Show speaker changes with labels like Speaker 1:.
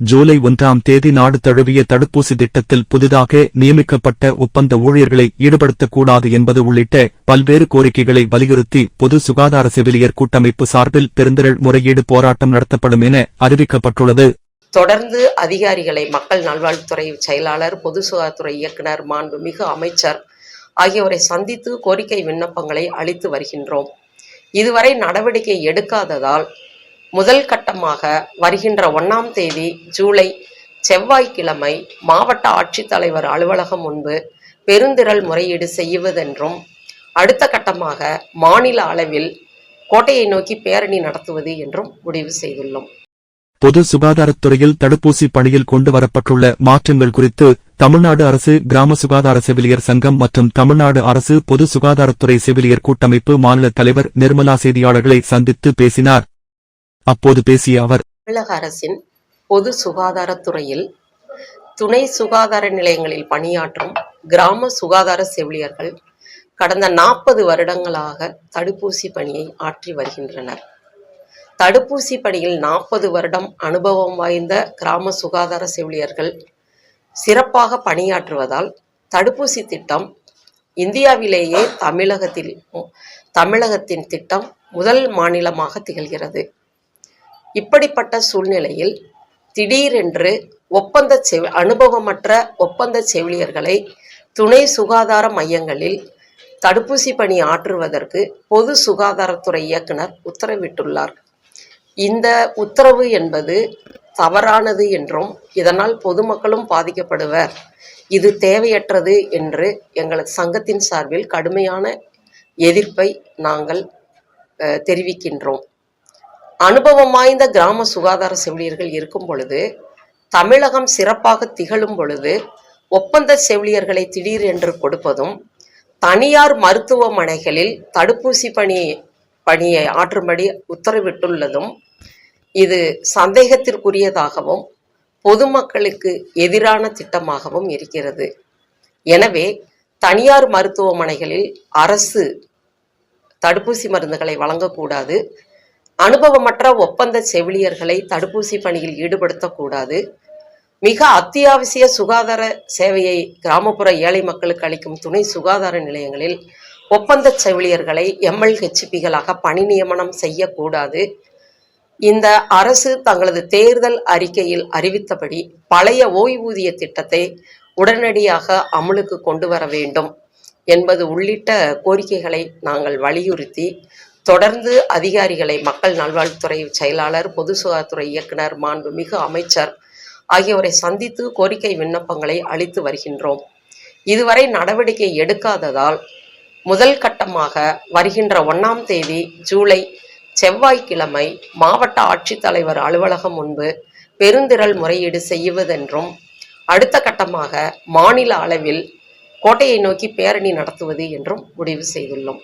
Speaker 1: ஜூலை ஒன்றாம் தேதி நாடு தழுவிய தடுப்பூசி திட்டத்தில் புதிதாக நியமிக்கப்பட்ட ஒப்பந்த ஊழியர்களை ஈடுபடுத்தக்கூடாது என்பது உள்ளிட்ட பல்வேறு கோரிக்கைகளை வலியுறுத்தி பொது சுகாதார செவிலியர் கூட்டமைப்பு சார்பில் பெருந்திரள் முறையீடு போராட்டம் நடத்தப்படும் என அறிவிக்கப்பட்டுள்ளது.
Speaker 2: தொடர்ந்து அதிகாரிகளை மக்கள் நல்வாழ்வுத்துறை செயலாளர் பொது சுகாதாரத்துறை இயக்குநர் மாண்புமிகு அமைச்சர் ஆகியோரை சந்தித்து கோரிக்கை விண்ணப்பங்களை அளித்து வருகின்றோம். இதுவரை நடவடிக்கை எடுக்காததால் முதல் கட்டமாக வருகின்ற ஒன்றாம் தேதி ஜூலை செவ்வாய்க்கிழமை மாவட்ட ஆட்சித்தலைவர் அலுவலகம் முன்பு பெருந்திரள் முறையீடு செய்வதென்றும் அடுத்த கட்டமாக மாநில அளவில் கோட்டையை நோக்கி பேரணி நடத்துவது என்றும் முடிவு செய்துள்ளோம்.
Speaker 1: பொது சுகாதாரத்துறையில் தடுப்பூசி பணியில் கொண்டு வரப்பட்டுள்ள மாற்றங்கள் குறித்து தமிழ்நாடு அரசு கிராம சுகாதார செவிலியர் சங்கம் மற்றும் தமிழ்நாடு அரசு பொது சுகாதாரத்துறை செவிலியர் கூட்டமைப்பு மாநில தலைவர் நிர்மலா செய்தியாளர்களை சந்தித்து பேசினார். அப்போது பேசிய அவர்
Speaker 2: தமிழக அரசின் பொது சுகாதாரத்துறையில் துணை சுகாதார நிலையங்களில் பணியாற்றும் கிராம சுகாதார செவிலியர்கள் கடந்த நாற்பது வருடங்களாக தடுப்பூசி பணியை ஆற்றி வருகின்றனர். தடுப்பூசி பணியில் நாற்பது வருடம் அனுபவம் வாய்ந்த கிராம சுகாதார செவிலியர்கள் சிறப்பாக பணியாற்றுவதால் தடுப்பூசி திட்டம் இந்தியாவிலேயே தமிழகத்தில் தமிழகத்தின் திட்டம் முதல் மாநிலமாக திகழ்கிறது. இப்படிப்பட்ட சூழ்நிலையில் திடீரென்று ஒப்பந்த செவி அனுபவமற்ற ஒப்பந்த செவிலியர்களை துணை சுகாதார மையங்களில் தடுப்பூசி பணி ஆற்றுவதற்கு பொது சுகாதாரத்துறை இயக்குனர் உத்தரவிட்டுள்ளார். இந்த உத்தரவு என்பது தவறானது என்றும் இதனால் பொதுமக்களும் பாதிக்கப்படுவர். இது தேவையற்றது என்று எங்களது சங்கத்தின் சார்பில் கடுமையான எதிர்ப்பை நாங்கள் தெரிவிக்கின்றோம். அனுபவம் வாய்ந்த கிராம சுகாதார செவிலியர்கள் இருக்கும் பொழுது தமிழகம் சிறப்பாக திகழும் பொழுது ஒப்பந்த செவிலியர்களை திடீரென்று கொடுப்பதும் தனியார் மருத்துவமனைகளில் தடுப்பூசி பணி பணியை ஆற்றும்படி உத்தரவிட்டுள்ளதும் இது சந்தேகத்திற்குரியதாகவும் பொதுமக்களுக்கு எதிரான திட்டமாகவும் இருக்கிறது. எனவே தனியார் மருத்துவமனைகளில் அரசு தடுப்பூசி மருந்துகளை வழங்கக்கூடாது. அனுபவமற்ற ஒப்பந்த செவிலியர்களை தடுப்பூசி பணியில் ஈடுபடுத்தக்கூடாது. மிக அத்தியாவசிய சுகாதார சேவையை கிராமப்புற ஏழை மக்களுக்கு அளிக்கும் துணை சுகாதார நிலையங்களில் ஒப்பந்த செவிலியர்களை எம்எல்ஹெச்பிகளாக பணி நியமனம் செய்யக்கூடாது. இந்த அரசு தங்களது தேர்தல் அறிக்கையில் அறிவித்தபடி பழைய ஓய்வூதிய திட்டத்தை உடனடியாக அமலுக்கு கொண்டு வர வேண்டும் என்பது உள்ளிட்ட கோரிக்கைகளை நாங்கள் வலியுறுத்தி தொடர்ந்து அதிகாரிகளை மக்கள் நல்வாழ்வுத்துறை செயலாளர் பொது சுகாதாரத்துறை இயக்குனர் மாண்புமிகு அமைச்சர் ஆகியோரை சந்தித்து கோரிக்கை விண்ணப்பங்களை அளித்து வருகின்றோம். இதுவரை நடவடிக்கை எடுக்காததால் முதல் கட்டமாக வருகின்ற ஒன்றாம் தேதி ஜூலை செவ்வாய்க்கிழமை மாவட்ட ஆட்சித்தலைவர் அலுவலகம் முன்பு பெருந்திரள் முறையீடு செய்வதென்றும் அடுத்த கட்டமாக மாநில அளவில் கோட்டையை நோக்கி பேரணி நடத்துவது என்றும் முடிவு செய்துள்ளோம்.